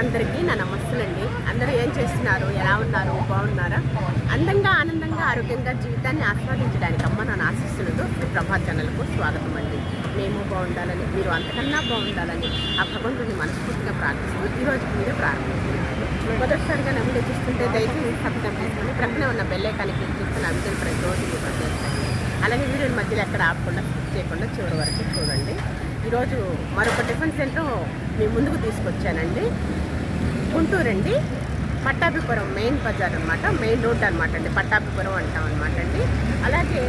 అందరికీ నా నమస్తులండి అందరూ ఏం చేస్తున్నారు? ఎలా ఉన్నారు? బాగున్నారా? అందంగా ఆనందంగా ఆరోగ్యంగా జీవితాన్ని ఆస్వాదించడానికి అమ్మ నా ఆశిస్తులతో శ్రీ ప్రభాత్ ఛానల్కు స్వాగతం అండి మేము బాగుండాలని మీరు అంతకన్నా బాగుండాలని ఆ భగవంతుని మనస్ఫూర్తిగా ప్రార్థిస్తూ ఈరోజు మీరు ప్రారంభించారు మొదటిసారిగా నా వీడియో చూస్తుంటే దయచేసి సబ్స్క్రైబ్ చేసుకుని ప్రక్కనే ఉన్న బెల్లైకాన్ని క్లిక్ చేస్తే నా వీడియోని ప్రతిరోజు మీకు చేస్తాను అలాగే వీడియోని మధ్యలో ఎక్కడ ఆపకుండా స్కిప్ చేయకుండా చివరి వరకు చూడండి. ఈరోజు మరొక టిఫిన్ సెంటర్ మీ ముందుకు తీసుకొచ్చానండి. గుంటూరు అండి పట్టాభిపురం మెయిన్ బజార్ అనమాట మెయిన్ రోడ్ అనమాట అండి. పట్టాభిపురం అంటాం అనమాట అండి. అలాగే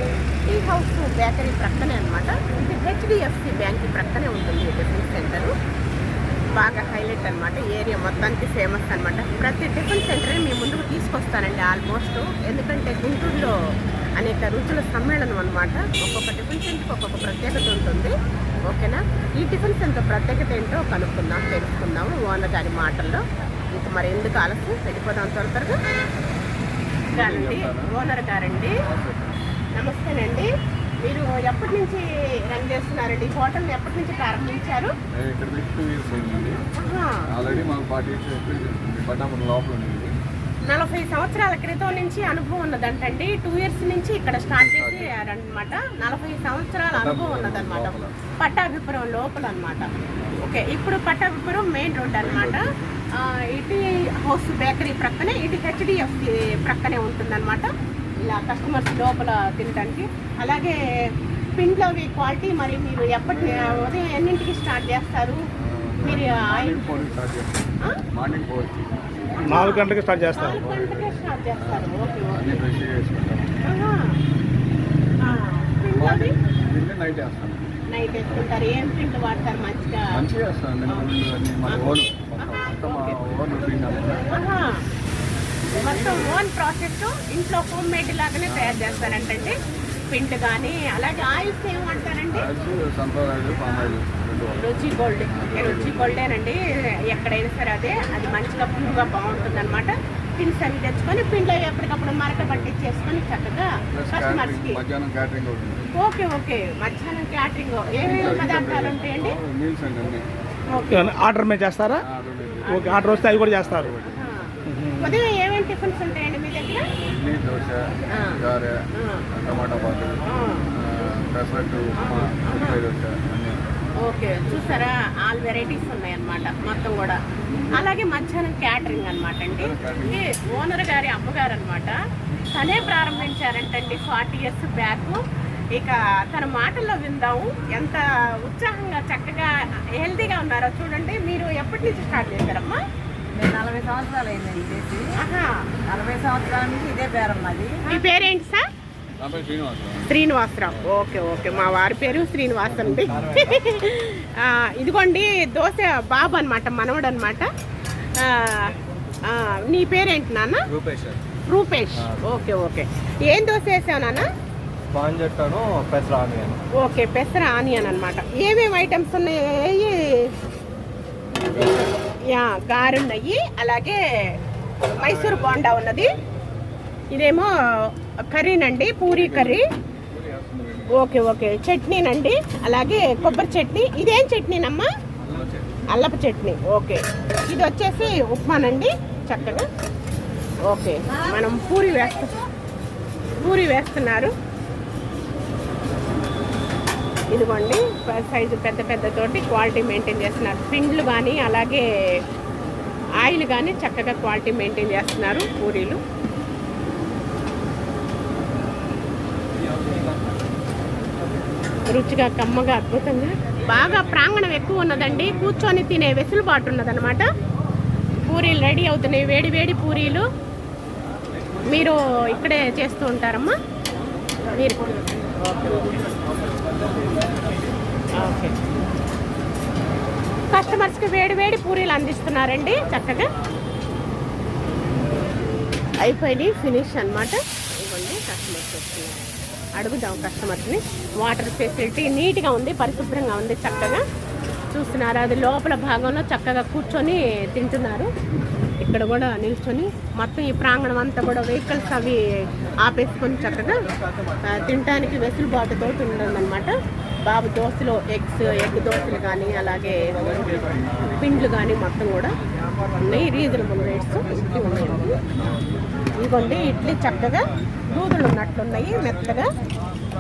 టీ హౌస్ బేకరీ ప్రక్కనే అనమాట ఇది హెచ్డిఎఫ్సి బ్యాంక్ ప్రక్కనే ఉంటుంది ఈ టిఫిన్ సెంటరు. బాగా హైలైట్ అనమాట ఏరియా మొత్తానికి ఫేమస్ అనమాట ప్రతి టిఫిన్ సెంటర్ మీ ముందుకు తీసుకొస్తానండి ఆల్మోస్ట్. ఎందుకంటే గుంటూరులో అనేక రుచుల సమ్మేళనం అనమాట ఒక్కొక్క టిఫిన్ సెంటర్కి ఒక్కొక్క ప్రత్యేకత ఉంటుంది. ఓకేనా? ఈ టిఫిన్ సెంటర్ ప్రత్యేకత ఏంటో కనుక్కుందాం తెలుసుకుందాము ఓనర్ గారి మాటల్లో. ఇంకా మరి ఎందుకు ఆలస్యం? వెళ్ళిపోదాం త్వర త్వరగా. గారండి. ఓనర్ గారండి. నమస్తేనండి. మీరు ఎప్పటి నుంచి రన్ చేస్తున్నారండి? ఈ హోటల్ ఎప్పటి నుంచి ప్రారంభించారు? నేను ఇక్కడ పెట్టి టూ ఇయర్స్ అయిందండి. ఆల్రెడీ మాకు ఫార్టీ ఇయర్స్ ఎక్స్పీరియన్స్ ఉంది పట్టాపురం లోపల ఉంది నలభై సంవత్సరాల క్రితం నుంచి అనుభవం ఉన్నదంటండి. టూ ఇయర్స్ నుంచి ఇక్కడ స్టార్ట్ చేసారనమాట నలభై సంవత్సరాల అనుభవం ఉన్నదన్నమాట. పట్టాభిపురం లోపల అనమాట ఓకే ఇప్పుడు పట్టాభిపురం మెయిన్ రోడ్ అనమాట ఇటు హౌస్ బేకరీ ప్రక్కనే ఇటు హెచ్డిఎఫ్సి ప్రక్కనే ఉంటుందన్నమాట. ఇలా కస్టమర్స్ లోపల తినడానికి అలాగే పిండ్లో అవి క్వాలిటీ మరి మీరు ఎప్పటి ఉదయం ఎన్నింటికి స్టార్ట్ చేస్తారు? మీరు నాలుగు గంటలకు స్టార్ట్ చేస్తారు. స్టార్ట్ చేస్తారు. నైట్ నైట్ వేసుకుంటారు. ఏం పిండి వాడతారు మంచిగా? మంచిగా వేస్తాం మినపగుళ్ళు అన్ని మన ఓన్ మొత్తం ఓన్ పిండి ప్రాసెస్ ఇంట్లో హోమ్ మేడ్ లాగానే తయారు చేస్తారంటండి పిండి కానీ అలాగే ఆయిల్స్ ఏం వాడతారండి oils sunflower oil palm oil రెండు వాడతాం. రుచి గోల్డ్ రుచి గోల్డేనండి. ఎక్కడైనా సరే అదే అది మంచిగా పురుగా బాగుంటుంది అనమాట పిండిస్ అవి తెచ్చుకొని పిండిలో ఎప్పటికప్పుడు మరక పట్టించేసుకొని చక్కగా కస్టమర్స్కి ఓకే ఓకే. మధ్యాహ్నం క్యాటరింగ్ ఏమేమి పదార్థాలు ఉంటాయండి? ఆర్డర్ మీద చేస్తారా. ఓకే ఆర్డర్ వస్తే అవి కూడా చేస్తారు. ఉదయం ఏమేమి టిఫిన్స్ ఉంటాయండి మీ దగ్గర? ఇడ్లీ దోశ. గారె. టమాటా బాతు. పెసరట్టు ఉప్మా ఉల్లిపాయ దోశ అన్ని. ఓకే చూసారా? ఆల్ వెరైటీస్ ఉన్నాయన్నమాట మొత్తం కూడా. అలాగే మధ్యాహ్నం క్యాటరింగ్ అనమాట అండి. ఓనర్ గారి అమ్మగారు అనమాట తనే ప్రారంభించారంటండి ఫార్టీ ఇయర్స్ బ్యాక్. ఇక తన మాటల్లో విందాము ఎంత ఉత్సాహంగా చక్కగా హెల్తీగా ఉన్నారో చూడండి. మీరు ఎప్పటి నుంచి స్టార్ట్ చేశారమ్మా? నలభై సంవత్సరాలు అయిందండి చేసి ఆహా. నలభై సంవత్సరాల నుంచి ఇదే పేరు మీ పేరేంటి sir? Srinivasarao Srinivasarao. Okay okay. మా వారి పేరు శ్రీనివాస్ అండి. ఆ, ఇదిగోండి దోశ బాబు అనమాట మనవడు అనమాట నీ పేరేంటి నాన్న? రూపేష్ రూపేష్. Okay okay. ఏం దోశ వేసావు నాన్న? బాంజెట్టాను పెసర ఆనియన్. ఓకే పెసర ఆనియన్ అనమాట ఏమేమి ఐటమ్స్ ఉన్నాయి? గారున్నాయి. అలాగే మైసూర్ బోండా ఉన్నది. ఇదేమో కర్రీనండి పూరీ కర్రీ. Okay okay. చట్నీనండి. అలాగే కొబ్బరి చట్నీ. ఇదేం చట్నీనమ్మా? అల్లపు చట్నీ. ఓకే. ఇది వచ్చేసి ఉప్మానండి చక్కగా. ఓకే. మనం పూరి వేస్తాం పూరి వేస్తున్నారు. ఇదిగోండి సైజు పెద్ద పెద్ద తోటి క్వాలిటీ మెయింటైన్ చేస్తున్నారు. పిండ్లు కానీ అలాగే ఆయిల్ కానీ చక్కగా క్వాలిటీ మెయింటైన్ చేస్తున్నారు పూరీలు. రుచిగా కమ్మగా అద్భుతంగా. బాగా ప్రాంగణం ఎక్కువ ఉన్నదండి. కూర్చొని తినే వెసులుబాటు ఉన్నదనమాట పూరీలు రెడీ అవుతున్నాయి. వేడి వేడి పూరీలు మీరు ఇక్కడే చేస్తూ ఉంటారమ్మా. మీరు. కస్టమర్స్కి వేడి వేడి పూరీలు అందిస్తున్నారండి చక్కగా. అయిపోయినాయి ఫినిష్ అన్నమాట. ఇవ్వండి కస్టమర్స్ వస్తున్నారు అడుగుదాం కస్టమర్స్ని. వాటర్ ఫెసిలిటీ నీట్గా ఉంది పరిశుభ్రంగా ఉంది చక్కగా. చూస్తున్నారు అది లోపల భాగంలో చక్కగా కూర్చొని తింటున్నారు. ఇక్కడ కూడా నిల్చొని మొత్తం ఈ ప్రాంగణం అంతా కూడా వెహికల్స్ అవి ఆపేసుకొని చక్కగా ఆ, తినడానికి వెసులుబాటుతో ఉండదన్నమాట బాబు దోశలు ఎగ్స్ ఎగ్ దోశలు కానీ అలాగే పిండ్లు కానీ మొత్తం కూడా ఉన్నాయి. రీజనబుల్ రేట్స్ ఇడ్లీ ఉన్నాయి. ఇదిగోండి ఇడ్లీ చక్కగా దూదులు ఉన్నట్లున్నాయి మెత్తగా.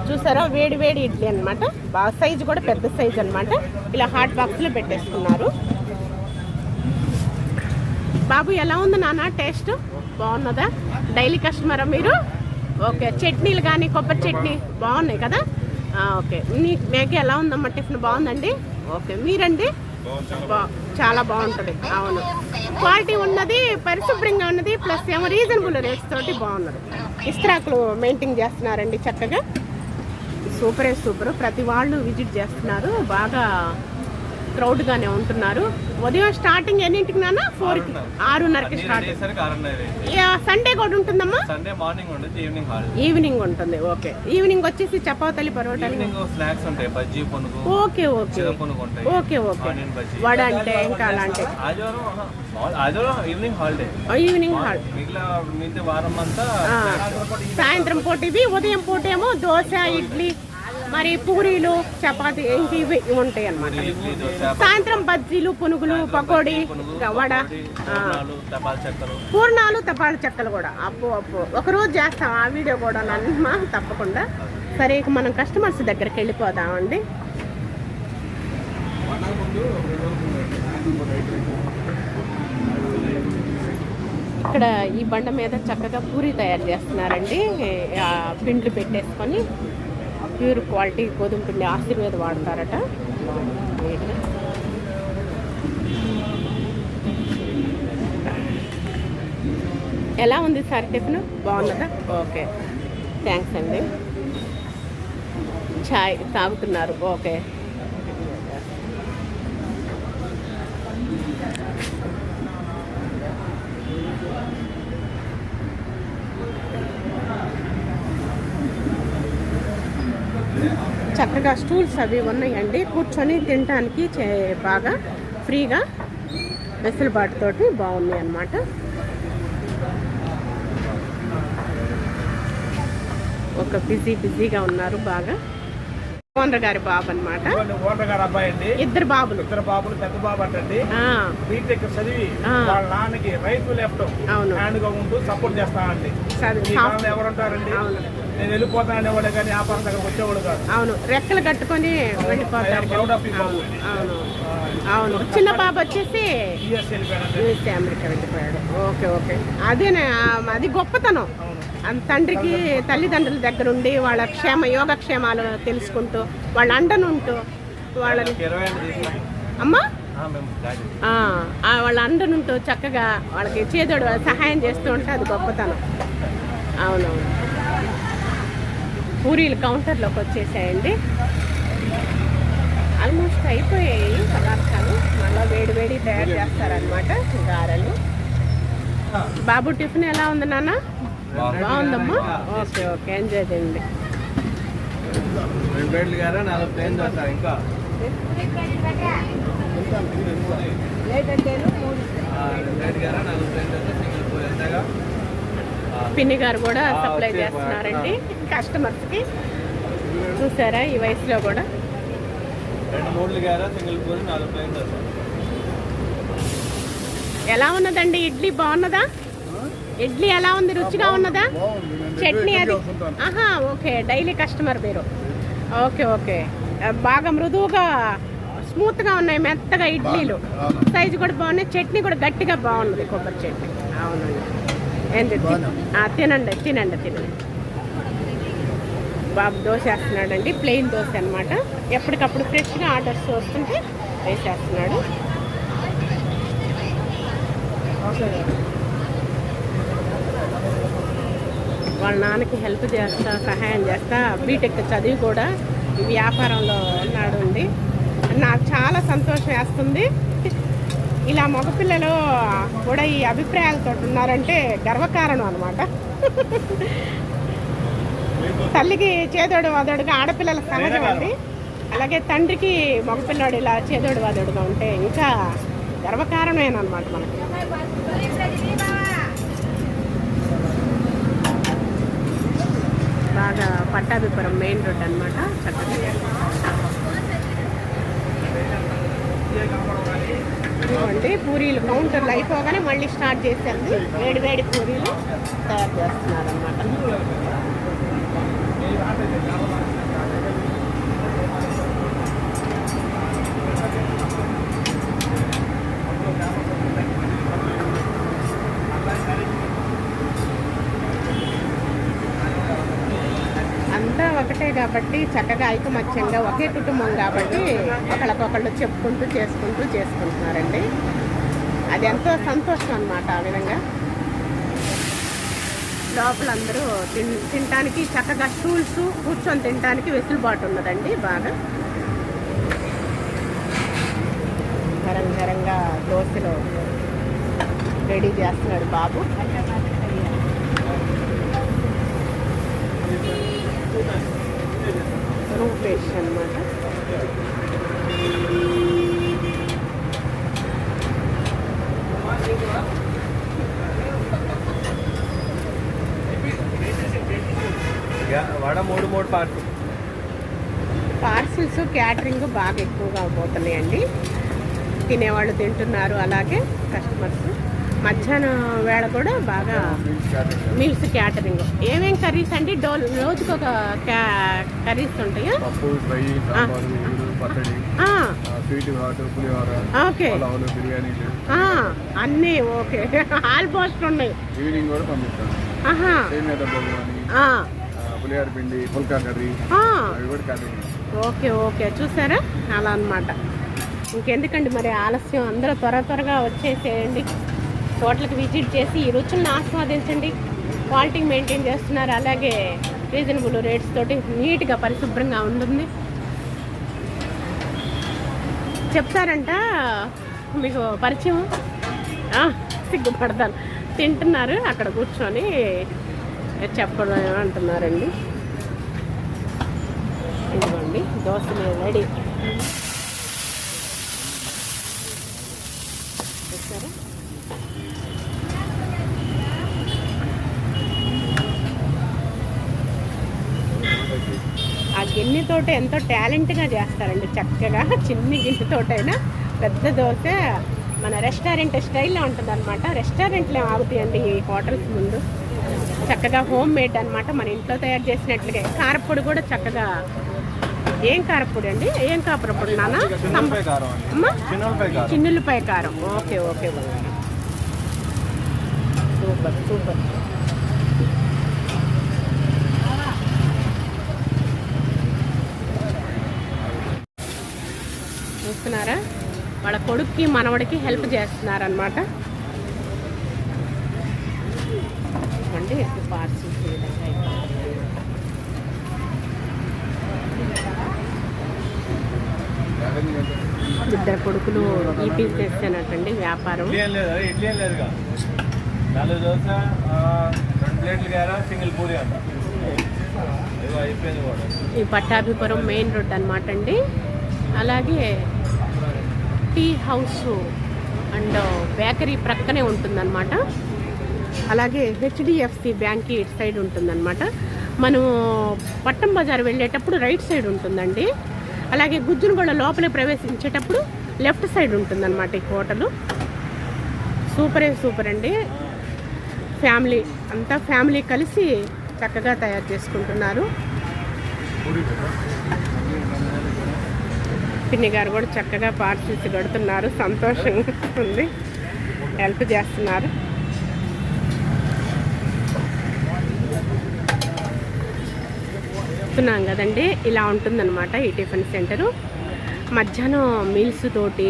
చూసారా? వేడి వేడి ఇడ్లీ అన్నమాట. బాగా సైజు కూడా పెద్ద సైజు అన్నమాట. ఇలా హాట్ బాక్స్లో పెట్టేసుకున్నారు. బాబు ఎలా ఉంది నాన్న? టేస్ట్ బాగున్నదా? డైలీ కస్టమరా మీరు? ఓకే చట్నీలు కానీ కొబ్బరి చట్నీ బాగున్నాయి కదా? ఓకే. మీ మేఘ ఎలా ఉందమ్మా? టిఫిన్ బాగుందండి? ఓకే మీరండి? చాలా బాగుంటుంది. అవును. క్వాలిటీ ఉన్నది పరిశుభ్రంగా ఉన్నది ప్లస్ ఏమో రీజనబుల్ రేట్స్ తోటి బాగున్నది. ఇస్త్రాకులు మెయింటైన్ చేస్తున్నారండి చక్కగా. సూపరే సూపర్. ప్రతి వాళ్ళు విజిట్ చేస్తున్నారు. బాగా క్రౌడ్గానే ఉంటున్నారు. ఉదయం స్టార్టింగ్ ఎన్నింటికి నాన్న? ఫోర్కి. ఆరున్నరకి స్టార్ట్. సండే కూడా ఉంటుందమ్మా? సండే మార్నింగ్ ఈవినింగ్ ఈవినింగ్ ఉంటుంది ఓకే. ఈవినింగ్ వచ్చేసి చపాతీలు పరోటాలు. ఈవినింగ్ స్నాక్స్ ఉంటాయి bajji పునుగు okay okay. Okay okay. Vada అంటే ఇంకా అలాంటి ఈవినింగ్ హాలిడే. ఈవినింగ్ హాల్ వారం అంతా సాయంత్రం పూట ఇవి ఉదయం పూట ఏమో దోశ ఇడ్లీ మరి పూరీలు చపాతీ ఇవి ఉంటాయి అన్నమాట. సాయంత్రం బజ్జీలు పునుగులు పకోడీ వడ పూర్ణాలు తపాల చెక్కలు కూడా. అప్పు అప్పు. ఒకరోజు చేస్తాం. ఆ వీడియో కూడా నన్ను తప్పకుండా. సరే ఇక మనం కస్టమర్స్ దగ్గరికి వెళ్ళిపోదామండి. ఇక్కడ ఈ బండ మీద చక్కగా పూరి తయారు చేస్తున్నారండి. పిండ్లు పెట్టేసుకొని. ప్యూర్ క్వాలిటీ గోధుమ పిండి ఆశీర్వేద వాడతారట. ఎలా ఉంది సార్ టిఫిన్? బాగున్నదా? ఓకే. థ్యాంక్స్ అండి. ఛాయ్ తాగుతున్నారు. ఓకే. చక్కగా స్టూల్స్ అవి ఉన్నాయండి. కూర్చొని తినడానికి బాగా ఫ్రీగా వెసులుబాటుతోటి బాగున్నాయి అన్నమాట. ఒక బిజీ బిజీగా ఉన్నారు బాగా. ఓనర్ గారి బాబు అన్నమాట. ఓటర్ గారు అబ్బాయి అండి. ఇద్దరు బాబులు. ఇద్దరు బాబులు పెద్ద బాబు అంటండి. ఆ, బీటెక్ చదివి. వాళ్ళ నాన్నకి రైట్ లెఫ్ట్. హ్యాండ్గా ఉంటూ సపోర్ట్ చేస్తానండి. చదివి నేను వెళ్ళిపోతాను అనేవాడు కానీ వ్యాపారం దగ్గర వచ్చేవాడు కాదు. అవును రెక్కలు కట్టుకొని వెళ్ళిపోతారు అవును. అవును. చిన్న బాబు వచ్చేసి యూఎస్ వెళ్ళిపోయాడండి యూఎస్ఏ అమెరికా వెళ్ళిపోయాడు. Okay okay. అదేనే ఆ, అది గొప్పతనం. తండ్రికి తల్లిదండ్రుల దగ్గర ఉండి వాళ్ళ క్షేమ యోగక్షేమాలు తెలుసుకుంటూ వాళ్ళ అండనుంటూ వాళ్ళని. అమ్మా? వాళ్ళ అండనుంటూ చక్కగా వాళ్ళకి చేదోడు సహాయం చేస్తూ ఉంటే అది గొప్పతనం. అవునవును. పూరీలు కౌంటర్లోకి వచ్చేసాయండి. ఆల్మోస్ట్ అయిపోయాయి పదార్థాలు. మళ్ళీ వేడి వేడి తయారు చేస్తారనమాట గారెలు. బాబు టిఫిన్ ఎలా ఉంది నాన్న? బాగుందమ్మా? Okay okay. ఎంజాయ్ చేయండి. రెండు పిన్ని గారు కూడా సప్లై చేస్తున్నారండి. కస్టమర్స్కి చూసారా ఈ వయసులో కూడా? ఎలా ఉన్నదండి? ఇడ్లీ బాగున్నదా? ఇడ్లీ ఎలా ఉంది? రుచిగా ఉన్నదా? చట్నీ అది ఆహా ఓకే. డైలీ కస్టమర్ మీరు. Okay okay. బాగా మృదువుగా స్మూత్గా ఉన్నాయి మెత్తగా ఇడ్లీలు. సైజు కూడా బాగున్నాయి. చట్నీ కూడా గట్టిగా బాగున్నది కొబ్బరి చట్నీ. అవునండి. ఏంటి తినండి తినండి తినండి. బాబు దోశ వేస్తున్నాడండి ప్లెయిన్ దోశ అనమాట ఎప్పటికప్పుడు ఫ్రెష్గా ఆర్డర్స్ వస్తుంటే వేసేస్తున్నాడు. వాళ్ళ నాన్నకి హెల్ప్ చేస్తా సహాయం చేస్తా బీటెక్ చదివి కూడా వ్యాపారంలో ఉన్నాడు అండి. నాకు చాలా సంతోషం వేస్తుంది. ఇలా మగపిల్లలు కూడా ఈ అభిప్రాయాలతో ఉన్నారంటే గర్వకారణం అనమాట తల్లికి చేదోడు వాదోడుగా ఆడపిల్లల సహజం అండి. అలాగే తండ్రికి మగపిల్లడు ఇలా చేదోడు వాదోడుగా ఉంటే ఇంకా గర్వకారణమేనమాట మనకి. బాగా పట్టాభిపురం మెయిన్ రోడ్ అనమాట చక్కగా. ఇదిగోండి పూరీలు కౌంటర్లు అయిపోగానే మళ్ళీ స్టార్ట్ చేసేది వేడి వేడి పూరీలు తయారు చేస్తున్నారు అన్నమాట అంతా ఒకటే కాబట్టి చక్కగా ఐకమత్యంగా ఒకే కుటుంబం కాబట్టి ఒకళ్ళకొకళ్ళు చెప్పుకుంటూ చేసుకుంటూ చేసుకుంటున్నారండి. అది ఎంతో సంతోషం అన్నమాట ఆ విధంగా. లోపల అందరూ తిన్ తినటానికి చక్కగా స్టూల్స్ కూర్చొని తినటానికి వెసులుబాటు ఉన్నదండి బాగా. గరం గరంగా దోశలో రెడీ చేస్తున్నాడు బాబు. రూపేష్ అనమాట వడ మూడు మూడు పార్సిల్స్ క్యాటరింగ్ బాగా ఎక్కువగా పోతున్నాయండి. తినేవాళ్ళు తింటున్నారు అలాగే కస్టమర్స్ మధ్యాహ్నం వేళ కూడా బాగా మీల్స్ క్యాటరింగ్. ఏమేం కర్రీస్ అండి? డో రోజుకు ఒక కర్రీస్ ఉంటాయా? ఓకే. అన్నీ ఓకే. ఆల్మోస్ట్ ఉన్నాయి. ఈవినింగ్ కూడా పంపిస్తాను ఆహా. సేమియా డబ్బు అని ఆ, పులిహోర పిండి పుల్కా కర్రీ ఆ. అవి కూడా కర్రీ ఓకే ఓకే. చూసారా? అలా అన్నమాట. ఇంకెందుకండి మరి ఆలస్యం? అందరూ త్వర త్వరగా వచ్చేసేయండి. హోటల్కి విజిట్ చేసి ఈ రుచులను ఆస్వాదించండి. క్వాలిటీ మెయింటైన్ చేస్తున్నారు. అలాగే రీజనబుల్ రేట్స్ తోటి నీట్గా పరిశుభ్రంగా ఉంటుంది. చెప్తారంట మీకు పరిచయం? సిగ్గుపడతాను. తింటున్నారు అక్కడ కూర్చొని చెప్పడం అంటున్నారండి. ఇదిగోండి దోశలు రెడీ చూసారా ఆ గిన్నెతోట ఎంతో టాలెంట్గా చేస్తారండి చక్కగా. చిన్ని గిన్నెతోటైనా పెద్ద దోశ మన రెస్టారెంట్ స్టైల్లో ఉంటుంది అనమాట రెస్టారెంట్లో ఆగుతాయండి ఈ హోటల్స్ ముందు? చక్కగా హోమ్ మేడ్ అనమాట మన ఇంట్లో తయారు చేసినట్లుగా. కారపొడి కూడా చక్కగా ఏం కారపొడి అండి? ఏం కారపొడి నాన్న? చిన్నులపై కారం. Okay okay. Super super. చూస్తున్నారా? వాళ్ళ కొడుక్కి మనవడికి హెల్ప్ చేస్తున్నారనమాట అండి పార్సిల్స్. ఇద్దరు కొడుకులు ఈ పీస్ చేస్తానటండి వ్యాపారం? నాలుగు దోశ రెండు ప్లేట్లు గారా సింగిల్ పూరి అంట. ఈ పట్టాభిపురం మెయిన్ రోడ్ అనమాట అండి. అలాగే టీ హౌస్ అండ్ బేకరీ ప్రక్కనే ఉంటుందన్నమాట. అలాగే హెచ్డిఎఫ్సి బ్యాంక్ ఇటు సైడ్ ఉంటుందన్నమాట. మనం పట్టం బజార్ వెళ్ళేటప్పుడు రైట్ సైడ్ ఉంటుందండి. అలాగే గుజ్జునగూడ లోపలే ప్రవేశించేటప్పుడు లెఫ్ట్ సైడ్ ఉంటుందన్నమాట ఈ హోటలు సూపరే సూపర్ అండి. ఫ్యామిలీ అంతా ఫ్యామిలీ కలిసి చక్కగా తయారు చేసుకుంటున్నారు. పిన్ని గారు కూడా చక్కగా పార్సిల్స్ కడుతున్నారు సంతోషంగా ఉంది. హెల్ప్ చేస్తున్నారు. చెప్తున్నాం కదండి ఇలా ఉంటుందన్నమాట ఈ టిఫిన్ సెంటరు. మధ్యాహ్నం మీల్స్ తోటి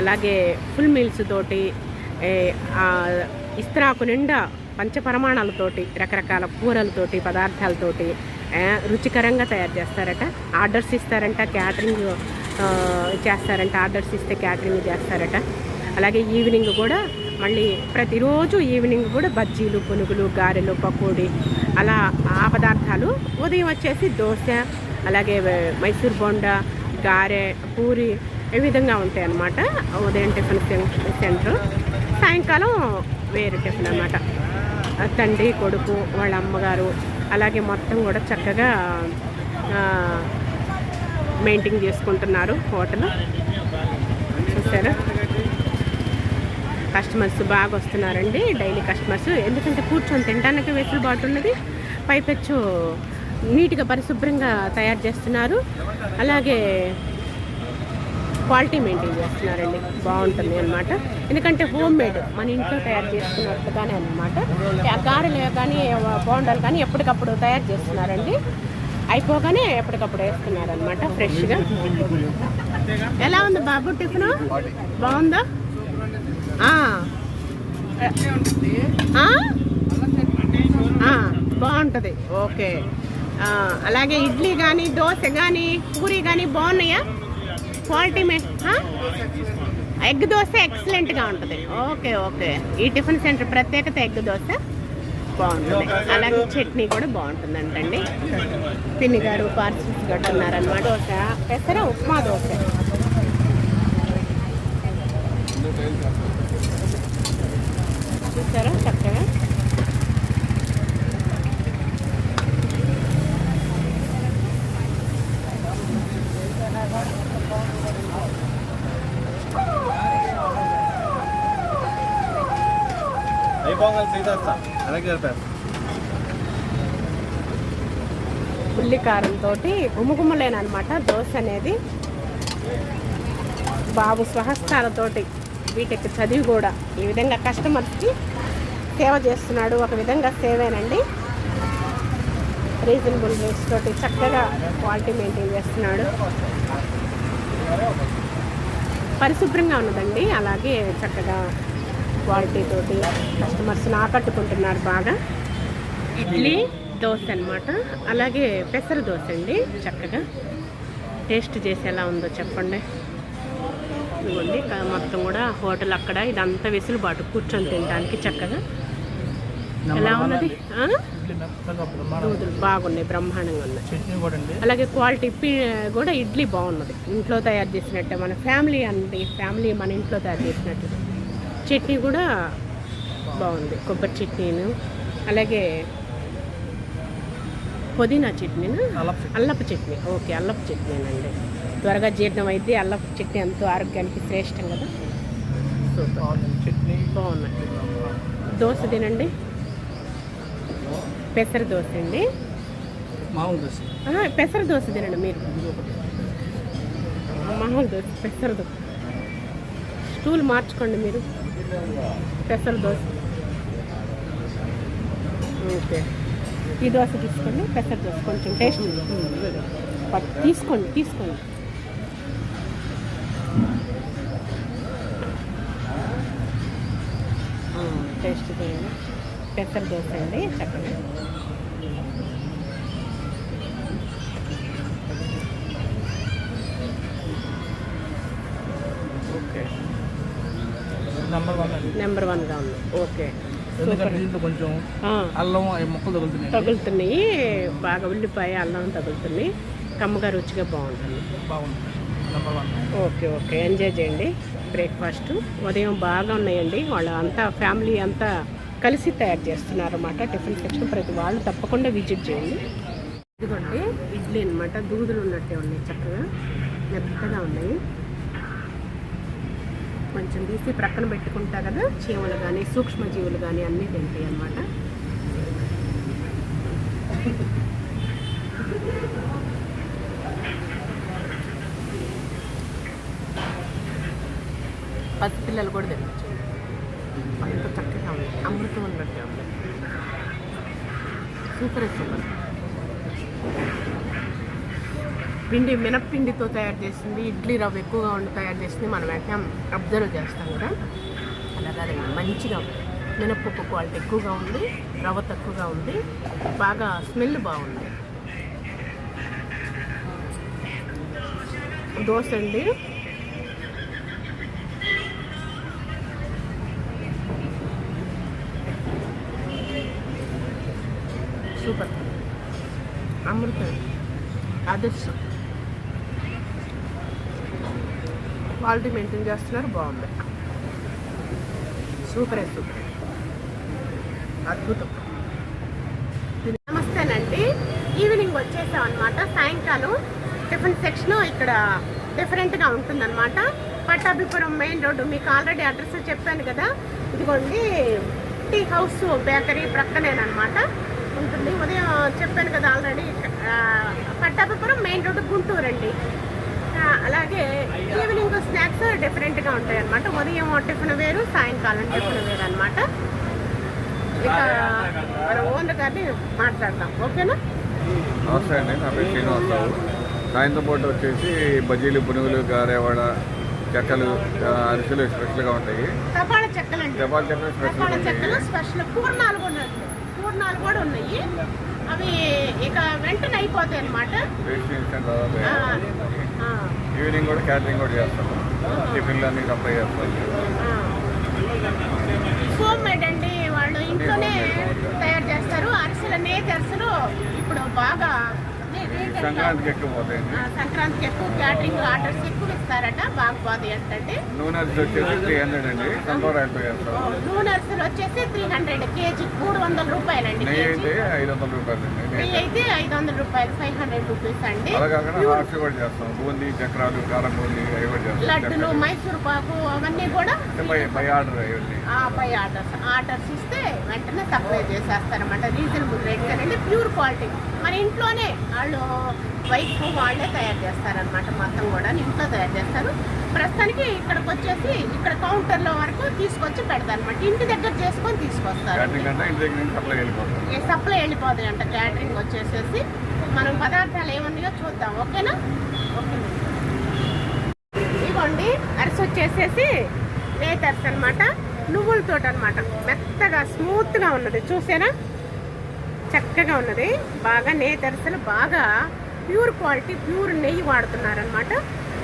అలాగే ఫుల్ మీల్స్ తోటి ఇస్త్రాకు నిండా పంచపరమాణాలతోటి రకరకాల కూరలతోటి పదార్థాలతోటి రుచికరంగా తయారు చేస్తారట. ఆర్డర్స్ ఇస్తారంట క్యాటరింగ్ చేస్తారంట ఆర్డర్స్ ఇస్తే క్యాటరింగ్ చేస్తారట. అలాగే ఈవినింగ్ కూడా మళ్ళీ ప్రతిరోజు ఈవినింగ్ కూడా బజ్జీలు పునుగులు గారెలు పకోడీ అలా ఆ పదార్థాలు ఉదయం వచ్చేసి దోశ అలాగే మైసూర్ బొండా గారె పూరి ఈ విధంగా ఉంటాయి అన్నమాట ఉదయం టిఫిన్ సెంటర్ సాయంకాలం వేరే టిఫిన్ అనమాట తండ్రి కొడుకు వాళ్ళ అమ్మగారు అలాగే మొత్తం కూడా చక్కగా మెయింటైన్ చేసుకుంటున్నారు హోటల్. చూసారా? కస్టమర్స్ బాగా వస్తున్నారండి డైలీ కస్టమర్స్. ఎందుకంటే కూర్చొని తినడానికి వెసులుబాటు ఉన్నది. పైపెచ్చు నీట్గా పరిశుభ్రంగా తయారు చేస్తున్నారు. అలాగే క్వాలిటీ మెయింటైన్ చేస్తున్నారండి. బాగుంటుంది అనమాట ఎందుకంటే హోమ్ మేడ్ మన ఇంట్లో తయారు చేసుకున్నట్టుగానే అనమాట ఆ గారెలు కానీ బోండాలు కానీ ఎప్పటికప్పుడు తయారు చేస్తున్నారండి. అయిపోగానే ఎప్పటికప్పుడు వేస్తున్నారు అనమాట ఫ్రెష్గా. ఎలా ఉంది బాబు టిఫిన్? బాగుందా? బాగుంటుంది. ఓకే. అలాగే ఇడ్లీ కానీ దోశ కానీ పూరి కానీ బాగున్నాయా? క్వాలిటీ మే ఎగ్ దోశ ఎక్సలెంట్గా ఉంటుంది. Okay okay. ఈ టిఫిన్ సెంటర్ ప్రత్యేకత ఎగ్ దోశ? బాగుంటుంది. అలాగే చట్నీ కూడా బాగుంటుంది అంటండి పిన్ని గారు పార్సల్స్ కట్టున్నారనమాట దోశ పెసర ఉప్మా దోశ. చూసారా? చక్కగా పొంగల్ తీసేస్తా. అలాగే జరిపారు ఉల్లికారంతో గుమగుమలేనమాట దోశ అనేది. బాబు స్వహస్తాలతోటి వీటికి చదివి కూడా ఈ విధంగా కస్టమర్స్కి సేవ చేస్తున్నాడు. ఒక విధంగా సేవేనండి. రీజనబుల్ రేట్స్ తోటి చక్కగా క్వాలిటీ మెయింటైన్ చేస్తున్నాడు. పరిశుభ్రంగా ఉన్నదండి. అలాగే చక్కగా క్వాలిటీ తోటి కస్టమర్స్ని ఆకట్టుకుంటున్నారు బాగా. ఇడ్లీ దోశ అన్నమాట. అలాగే పెసర దోశ అండి చక్కగా. టేస్ట్ చేసి ఎలా ఉందో చెప్పండి. ఇదిగోండి మొత్తం కూడా హోటల్ అక్కడ ఇదంతా వెసులుబాటు కూర్చొని తినడానికి చక్కగా. ఎలా ఉన్నది? బాగున్నాయి బ్రహ్మాండంగా ఉన్నాయి. అలాగే క్వాలిటీ కూడా ఇడ్లీ బాగున్నది. ఇంట్లో తయారు చేసినట్టే మన ఫ్యామిలీ అండి ఫ్యామిలీ మన ఇంట్లో తయారు చేసినట్టు. చట్నీ కూడా బాగుంది. కొబ్బరి చట్నీను అలాగే పుదీనా చట్నీను? అల్లపు చట్నీ. ఓకే అల్లపు చట్నీనండి. త్వరగా జీర్ణం అయితే అల్లపు చట్నీ ఎంతో ఆరోగ్యానికి శ్రేష్టం కదా? చట్నీ. బాగున్నాయి దోశ తినండి. పెసర దోశ అండి. మామూలు దోశ. పెసర దోశ తినండి మీరు. మామూలు దోశ పెసర దోశ. స్టూల్ మార్చుకోండి మీరు. పెసర దోశ. ఓకే. ఈ దోశ తీసుకోండి పెసర దోశ. కొంచెం టేస్ట్ తీసుకోండి తీసుకోండి. టేస్ట్ పెసర దోశ అండి చక్కగా. నెంబర్ వన్గా ఉంది. ఓకే ఎందుకంటే దీంట్లో కొంచెం అల్లం మొక్కలు తగులుతున్నాయి. తగులుతున్నాయి. బాగా ఉల్లిపాయ అల్లం తగులుతున్నాయి. కమ్మగా రుచిగా బాగుంటుంది. వన్ ఓకే ఓకే ఎంజాయ్ చేయండి. బ్రేక్ఫాస్ట్ ఉదయం బాగా ఉన్నాయండి. వాళ్ళ అంతా ఫ్యామిలీ అంతా కలిసి తయారు చేస్తున్నారు అన్నమాట. టిఫిన్ సెక్షన్ ప్రతి వాళ్ళు తప్పకుండా విజిట్ చేయండి. ఇదిగోండి ఇడ్లీ అనమాట దూదులు ఉన్నట్టే ఉన్నాయి చక్కగా. మెత్తగా ఉన్నాయి. కొంచెం తీసి ప్రక్కన పెట్టుకుంటా కదా చీమలు కానీ సూక్ష్మజీవులు కానీ అన్నీ తింటాయి అన్నమాట. పసిపిల్లలు కూడా తినచ్చు. అంత చక్కగా ఉంది. అమృతం ఉన్నట్టు ఉంది. Super super. పిండి మినప్పిండితో తయారు చేసింది ఇడ్లీ రవ్వ ఎక్కువగా ఉండి తయారు చేసింది మనం వెంటనే అబ్జర్వ్ చేస్తాం కదా. అలా కాదండి మంచిగా మినప్పప్పు క్వాలిటీ ఎక్కువగా ఉంది రవ్వ తక్కువగా ఉంది బాగా స్మెల్ బాగుంది. దోశ అండి. సూపర్. అమృతం. ఆదర్శం. క్వాలిటీ మెయింటైన్ చేస్తున్నారు బాగుంది. సూపరే సూపర్. అద్భుతం. నమస్తేనండి. ఈవినింగ్ వచ్చేసాం అనమాట సాయంకాలం టిఫిన్ సెక్షన్ ఇక్కడ డిఫరెంట్గా ఉంటుందన్నమాట. పట్టాభిపురం మెయిన్ రోడ్డు మీకు ఆల్రెడీ అడ్రస్ చెప్పాను కదా. ఇదిగోండి టీ హౌస్ బేకరీ ప్రక్కనేనమాట ఉంటుంది. ఉదయం చెప్పాను కదా already. Pattabhipuram main road Guntur అండి అలాగే ఈవినింగ్ స్నాక్స్ డిఫరెంట్గా ఉంటాయి అనమాట ఉదయం టిఫిన్ వేరు సాయంకాలం టిఫిన్ వేరు అనమాట ఇక మన ఓనర్ గారిని మాట్లాడదాం ఓకేనా? నమస్తే అండి నా పేరు శ్రీనివాసరావు. సాయంత్రం పూట వచ్చేసి బజ్జీలు పునుగులు గారేవాడ చెక్కలు అరిసెలు స్పెషల్గా ఉంటాయి. తపాల చెక్కలు స్పెషల్గా తపాల చెక్కలు స్పెషల్ పూర్ణాలు కూడా ఉన్నాయి. పూర్ణాలు కూడా ఉన్నాయి. అవి ఇక వెంటనే అయిపోతాయి అనమాట ఈవినింగ్ కూడా క్యాటరింగ్ కూడా చేస్తాము టిఫిన్లు అన్ని సప్లై చేస్తాము హోమ్ మేడ్ అండి వాళ్ళు ఇంట్లోనే తయారు చేస్తారు. అరిసెలు నేతి అరిసెలు ఇప్పుడు బాగా? సంక్రాంతికి ఎక్కువ పోతాయండి. ఆ, సంక్రాంతికి ఎక్కువ క్యాటరింగ్ ఆర్డర్స్ ఎక్కువ ఇస్తారట బాగా పోతాయి అంటే నూనె అరిసి వచ్చేసి త్రీ హండ్రెడ్ అండి. సన్ఫ్లవర్ ఆయిల్తో చేస్తాము నూనె అరిసెలు వచ్చేసి త్రీ హండ్రెడ్ కేజీ మూడు వందల రూపాయలండి అయితే ఐదు వందల రూపాయలు నెయ్యి అయితే ఐదు వందల రూపాయలు ఫైవ్ హండ్రెడ్ రూపీస్ అండి. కూడా చేస్తాం. బూందీ చక్రాలు కారం బూందీ అవి కూడా చేస్తాం. లడ్డులు. మైసూర్ పాకు అవన్నీ కూడా బై ఆర్డర్ అయ్యండి ఆ పై ఆర్డర్స్. ఆర్డర్స్ ఇస్తే వెంటనే సప్లై చేసేస్తారన్నమాట. రీజనబుల్ రేట్ అండి ప్యూర్ క్వాలిటీ మన ఇంట్లోనే వాళ్ళు వైఫ్ వాళ్ళే తయారు చేస్తారనమాట మొత్తం కూడా ఇంట్లో తయారు చేస్తారు. ప్రస్తుతానికి ఇక్కడికి వచ్చేసి ఇక్కడ కౌంటర్లో వరకు తీసుకొచ్చి పెడతారు అనమాట ఇంటి దగ్గర చేసుకొని తీసుకొస్తారు. సప్లై వెళ్ళిపోతాం ఈ సప్లై వెళ్ళిపోతాయి అంట. క్యాటరింగ్ వచ్చేసేసి మనం పదార్థాలు ఏమున్నాయో చూద్దాం. ఓకేనా? ఓకే. ఇదిగోండి అరిసి వచ్చేసేసి నేతి అరిసి అనమాట నువ్వులతో అనమాట మెత్తగా స్మూత్గా ఉన్నది. చూసారా చక్కగా ఉన్నది. బాగా నెయ్యి అరిసెలు బాగా ప్యూర్ క్వాలిటీ ప్యూర్ నెయ్యి వాడుతున్నారనమాట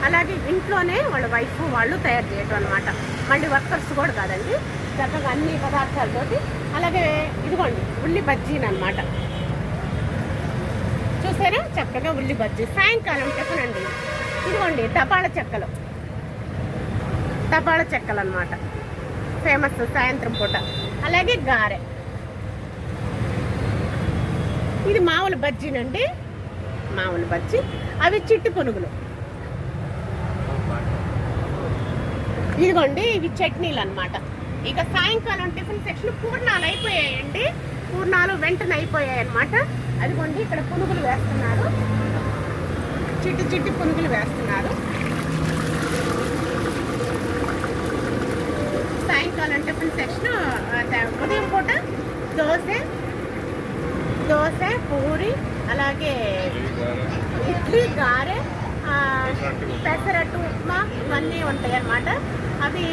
అలాగే ఇంట్లోనే వాళ్ళ వైఫ్ వాళ్ళు తయారు చేయటం అనమాట మళ్ళీ వర్కర్స్ కూడా కాదండి. చక్కగా అన్ని పదార్థాలతోటి. అలాగే ఇదిగోండి ఉల్లి బజ్జీని అనమాట చూసారా? చక్కగా ఉల్లి బజ్జీ. సాయంకాలం చెప్పనండి ఇదిగోండి తపాల చెక్కలు. తపాల చెక్కలు అనమాట ఫేమస్ సాయంత్రం పూట. అలాగే గారె. ఇది మామూలు బజ్జీనండి మామూలు బజ్జీ. అవి చిట్టి పునుగులు. ఇదిగోండి ఇవి చట్నీలు అనమాట ఇక సాయంకాలం టిఫిన్ సెక్షన్ పూర్ణాలు అయిపోయాయండి. పూర్ణాలు వెంటనే అయిపోయాయి అనమాట అదిగోండి ఇక్కడ పునుగులు వేస్తున్నారు. చిట్టి చిట్టి పునుగులు వేస్తున్నారు. సాయంకాలం టిఫిన్ సెక్షన్ ఉదయం పూట దోశ దోశ పూరి అలాగే ఇడ్లీ గారె పెసరట్టు ఉప్మా ఇవన్నీ ఉంటాయి అన్నమాట అవి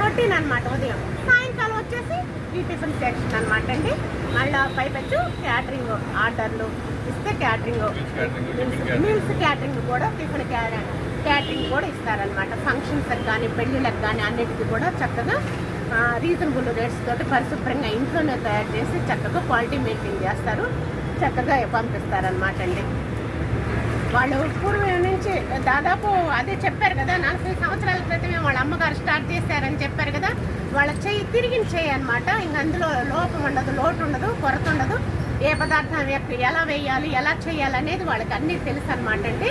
రొటీన్ అనమాట ఉదయం. సాయంకాలం వచ్చేసి ఈ టిఫిన్ సెక్షన్ అనమాట అండి. మళ్ళీ పైపెచ్చు క్యాటరింగ్ ఆర్డర్లు ఇస్తే క్యాటరింగ్ మీల్స్ క్యాటరింగ్ కూడా టిఫిన్ క్యాటరింగ్ కూడా ఇస్తారనమాట ఫంక్షన్స్కి కానీ పెళ్ళిళ్ళకి కానీ అన్నిటికీ కూడా చక్కగా రీజనబుల్ రేట్స్ తోటి పరిశుభ్రంగా ఇంట్లోనే తయారు చేసి చక్కగా క్వాలిటీ మెయింటైన్ చేస్తారు. చక్కగా పంపిస్తారనమాట అండి. వాళ్ళు పూర్వం నుంచి దాదాపు అదే చెప్పారు కదా నలభై సంవత్సరాల క్రితమే వాళ్ళ అమ్మగారు స్టార్ట్ చేశారని చెప్పారు కదా వాళ్ళ చెయ్యి తిరిగిన చెయ్యి అనమాట ఇంక అందులో లోపం ఉండదు లోటు ఉండదు కొరత ఉండదు. ఏ పదార్థం ఎలా వేయాలి ఎలా చేయాలి అనేది వాళ్ళకి అన్నీ తెలుసు అనమాట అండి.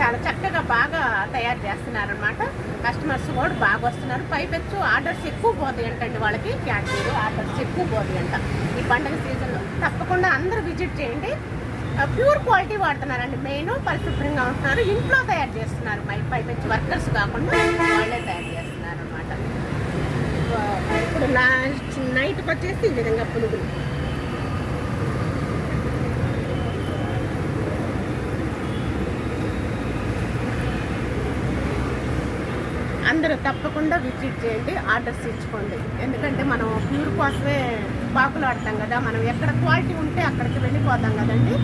చాలా చక్కగా బాగా తయారు చేస్తున్నారు అనమాట కస్టమర్స్ కూడా బాగా వస్తున్నారు. పైపెచ్చు ఆర్డర్స్ ఎక్కువ పోతాయి అంటండి వాళ్ళకి. క్యాటరింగ్ ఆర్డర్స్ ఎక్కువ పోతాయి అంట. ఈ పండుగ సీజన్లో తప్పకుండా అందరూ విజిట్ చేయండి. Pure quality వాడుతున్నారండి. మెయిన్ పరిశుభ్రంగా ఉంటున్నారు. ఇంట్లో తయారు చేస్తున్నారు. పై పైపెచ్చు వర్కర్స్ కాకుండా వాళ్ళే తయారు చేస్తున్నారు అనమాట ఇప్పుడు నా నైట్కి వచ్చేసి ఈ విధంగా పులుగులు అందరూ తప్పకుండా విజిట్ చేయండి ఆర్డర్స్ ఇచ్చుకోండి. ఎందుకంటే మనం ప్యూర్ కోసమే పాకులు ఆడతాం కదా మనం ఎక్కడ క్వాలిటీ ఉంటే అక్కడికి వెళ్ళిపోతాం కదండి.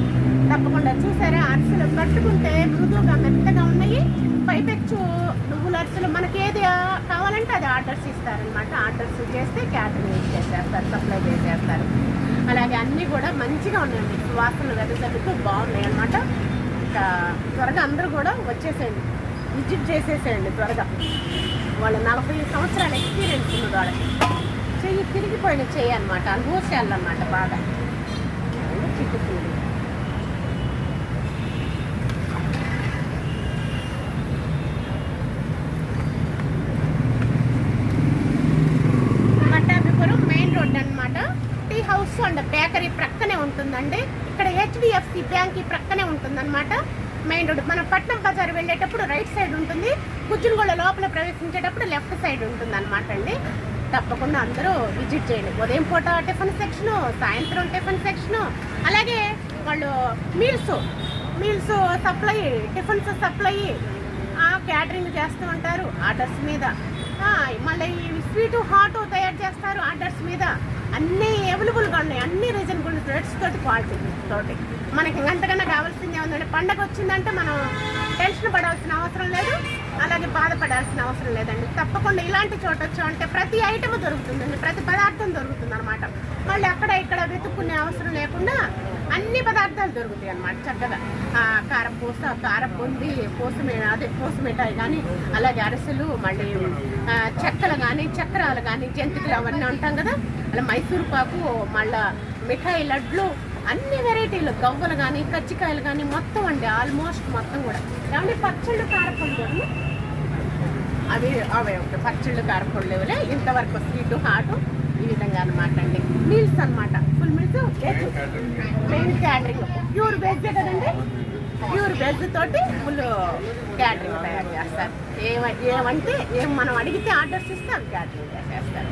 తప్పకుండా చూసారా అరిసెలు కట్టుకుంటే మృదువుగా మెత్తగా ఉన్నాయి. పైపెచ్చు నువ్వుల అరిసెలు మనకి ఏది కావాలంటే అది ఆర్డర్స్ ఇస్తారనమాట ఆర్డర్స్ చేస్తే క్యాటరింగ్ చేసేస్తారు సప్లై చేసేస్తారు. అలాగే అన్నీ కూడా మంచిగా ఉన్నాయండి వాసనలు వెదజల్లుతూ బాగున్నాయి అనమాట ఇంకా త్వరగా అందరూ కూడా వచ్చేసేయండి. విజిట్ చేసేసేయండి త్వరగా. వాళ్ళ నలభై సంవత్సరాల ఎక్స్పీరియన్స్ ఉన్న వాళ్ళకి. చెయ్యి తిరిగిపోయిన చెయ్యి అనమాట అనుభూషాలు అనమాట బాగా చిక్కుతుంది. Main road tea house and bakery ప్రక్కనే ఉంటుందండి. ఇక్కడ హెచ్డిఎఫ్సి బ్యాంక్ ఈ ప్రక్కనే ఉంటుందన్నమాట. మెయిన్ రోడ్ మనం పట్నం బజార్ వెళ్ళేటప్పుడు రైట్ సైడ్ ఉంటుంది. గుజ్జులగూడ లోపల ప్రవేశించేటప్పుడు లెఫ్ట్ సైడ్ ఉంటుంది అనమాట అండి. తప్పకుండా అందరూ విజిట్ చేయండి. ఉదయం పూట టిఫిన్ సెక్షను సాయంత్రం టిఫిన్ సెక్షను అలాగే వాళ్ళు meals meals supply tiffins supply catering చేస్తూ ఉంటారు ఆర్డర్స్ మీద. మళ్ళీ ఈ స్వీటు హాట్ తయారు చేస్తారు ఆర్డర్స్ మీద. అన్నీ అవైలబుల్గా ఉన్నాయి. అన్ని రీజనబుల్ రేట్స్ తోటి క్వాలిటీ తోటి. మనకి ఎంతకన్నా కావాల్సింది ఏముందంటే పండగ వచ్చిందంటే మనం టెన్షన్ పడాల్సిన అవసరం లేదు అలాగే బాధపడాల్సిన అవసరం లేదండి. తప్పకుండా ఇలాంటి చోట వచ్చామంటే ప్రతి ఐటమ్ దొరుకుతుందండి ప్రతి పదార్థం దొరుకుతుంది అనమాట మళ్ళీ అక్కడ ఇక్కడ వెతుక్కునే అవసరం లేకుండా అన్ని పదార్థాలు దొరుకుతాయి అన్నమాట చక్కగా. కారం పూస కారం కారపొంది పూసమే అదే పూసమిఠాయి కానీ అలాగే అరిసెలు మళ్ళీ చెక్కలు కానీ చక్రాలు కానీ జంతికలు అవన్నీ ఉంటాం కదా. అలా మైసూర్ పాకు మళ్ళీ మిఠాయి లడ్లు అన్ని వెరైటీలు గవ్వలు కానీ కజ్జికాయలు కానీ మొత్తం అండి ఆల్మోస్ట్ మొత్తం కూడా. ఏమంటే పచ్చళ్ళు కారపొండి? కానీ అవి అవే ఉంటాయి పచ్చళ్ళు కారపొడి లేవులే. ఇంతవరకు స్వీట్ హాట్ ఈ విధంగా అనమాట అండి. మీల్స్ అనమాట full meals? Main catering pure veg కదండి? ప్యూర్ వెజ్ తోటి ఫుల్ క్యాటరింగ్ తయారు చేస్తారు. ఏమ ఏమంటే ఏం మనం అడిగితే ఆర్డర్స్ ఇస్తే అవి క్యాటరింగ్ చేసేస్తారు.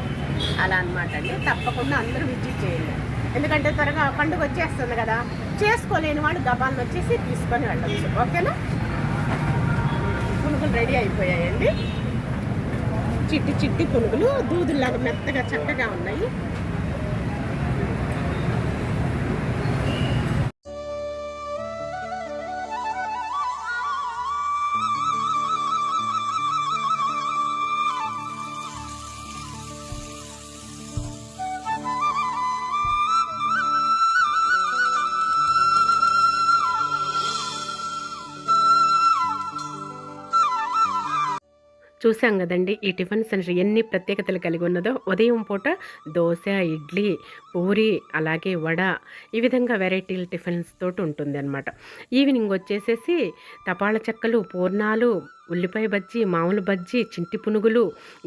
అలా అనమాట అండి. తప్పకుండా అందరూ విజిట్ చేయండి. ఎందుకంటే త్వరగా పండుగ వచ్చేస్తుంది కదా చేసుకోలేని వాళ్ళు గబాలను వచ్చేసి తీసుకొని వెళ్ళచ్చు. ఓకేనా? పునుగులు రెడీ అయిపోయాయండి. చిట్టి చిట్టి పునుగులు దూదుల్లాగా మెత్తగా చక్కగా ఉన్నాయి. చూసాం కదండి ఈ టిఫిన్ సెంటర్ ఎన్ని ప్రత్యేకతలు కలిగి ఉన్నదో. ఉదయం పూట దోశ ఇడ్లీ పూరి అలాగే వడ ఈ విధంగా వెరైటీల టిఫిన్స్ తోటి ఉంటుంది అనమాట ఈవినింగ్ వచ్చేసేసి తపాల చెక్కలు పూర్ణాలు ఉల్లిపాయ బజ్జీ మామూలు బజ్జీ చింటి పునుగులు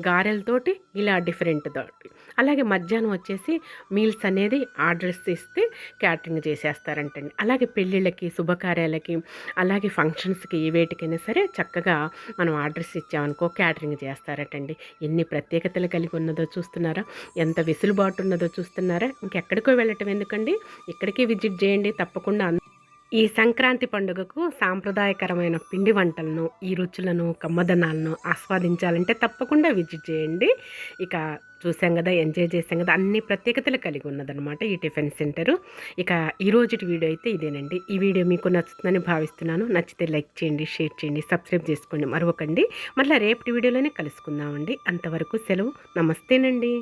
గారెలతోటి ఇలా డిఫరెంట్ తోటి అలాగే మధ్యాహ్నం వచ్చేసి మీల్స్ అనేది ఆర్డర్స్ ఇస్తే క్యాటరింగ్ చేసేస్తారంటండి. అలాగే పెళ్ళిళ్ళకి శుభకార్యాలకి అలాగే ఫంక్షన్స్కి వేటికైనా సరే చక్కగా మనం ఆర్డర్స్ ఇచ్చామనుకో క్యాటరింగ్ చేస్తారటండి. ఎన్ని ప్రత్యేకతలు కలిగి ఉన్నదో చూస్తున్నారా? ఎంత వెసులుబాటు ఉన్నదో చూస్తున్నారా? ఇంకెక్కడికో వెళ్ళటం ఎందుకండి? ఇక్కడికి విజిట్ చేయండి తప్పకుండా. ఈ సంక్రాంతి పండుగకు సాంప్రదాయకరమైన పిండి వంటలను ఈ రుచులను కమ్మదనాలను ఆస్వాదించాలంటే తప్పకుండా విజిట్ చేయండి. ఇక చూసాం కదా ఎంజాయ్ చేసాం కదా అన్ని ప్రత్యేకతలు కలిగి ఉన్నదనమాట ఈ టిఫిన్ సెంటరు. ఇక ఈరోజు వీడియో అయితే ఇదేనండి. ఈ వీడియో మీకు నచ్చుతుందని భావిస్తున్నాను. నచ్చితే లైక్ చేయండి షేర్ చేయండి సబ్స్క్రైబ్ చేసుకోండి మరొకండి. మళ్ళీ రేపటి వీడియోలోనే కలుసుకుందామండి. అంతవరకు సెలవు. నమస్తేనండి.